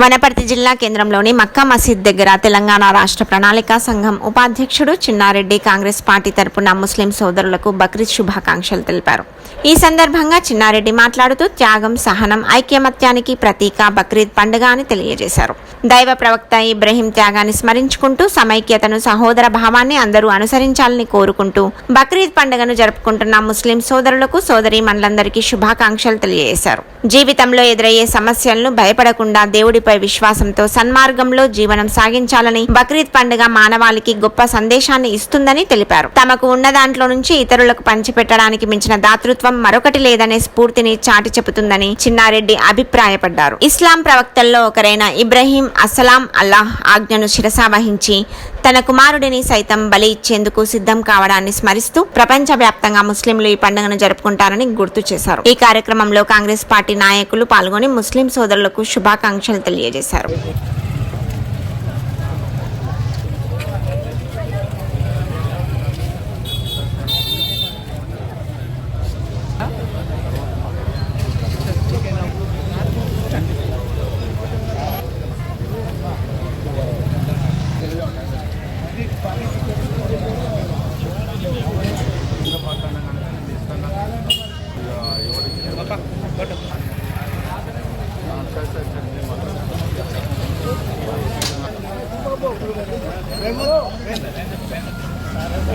వనపర్తి జిల్లా కేంద్రంలోని మక్కా మసీద్ దగ్గర తెలంగాణ రాష్ట్ర ప్రణాళిక సంఘం ఉపాధ్యక్షుడు చిన్నారెడ్డి కాంగ్రెస్ పార్టీ తరపున ముస్లిం సోదరులకు బక్రీద్ శుభాకాంక్షలు తెలిపారు. ఈ సందర్భంగా చిన్నారెడ్డి మాట్లాడుతూ త్యాగం సహనం ఐక్యమత్యానికి ప్రతీక బక్రీద్ పండుగ అని తెలియజేశారు. దైవ ప్రవక్త ఇబ్రహీం త్యాగాన్ని స్మరించుకుంటూ సమైక్యతను సహోదర భావాన్ని అందరూ అనుసరించాలని కోరుకుంటూ బక్రీద్ పండుగను జరుపుకుంటున్న ముస్లిం సోదరులకు సోదరి మనలందరికీ శుభాకాంక్షలు తెలియజేశారు. జీవితంలో ఎదురయ్యే సమస్యలను భయపడకుండా దేవుడిపై విశ్వాసంతో సన్మార్గంలో జీవనం సాగించాలని బక్రీద్ పండుగ మానవాళికి గొప్ప సందేశాన్ని ఇస్తుందని తెలిపారు. తమకు ఉన్న దాంట్లో నుంచి ఇతరులకు పంచిపెట్టడానికి మించిన శత్రుత్వం మరొకటి లేదనే స్ఫూర్తిని చాటి చెబుతుందని చిన్నారెడ్డి అభిప్రాయపడ్డారు. ఇస్లాం ప్రవక్తల్లో ఒకరైన ఇబ్రహీం అస్సలాం అల్లాహ్ ఆజ్ఞను శిరసావహించి తన కుమారుడిని సైతం బలి ఇచ్చేందుకు సిద్ధం కావడాన్ని స్మరిస్తూ ప్రపంచవ్యాప్తంగా ముస్లింలు ఈ పండుగను జరుపుకుంటారని గుర్తు చేశారు. ఈ కార్యక్రమంలో కాంగ్రెస్ పార్టీ నాయకులు పాల్గొని ముస్లిం సోదరులకు శుభాకాంక్షలు తెలియజేశారు.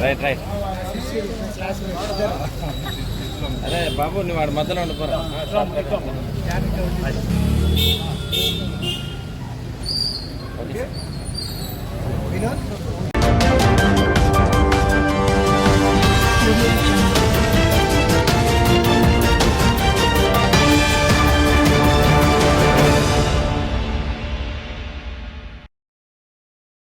Right right. అరే బాబు నువ్వు వాడి మధ్యలో ఉండిపోరా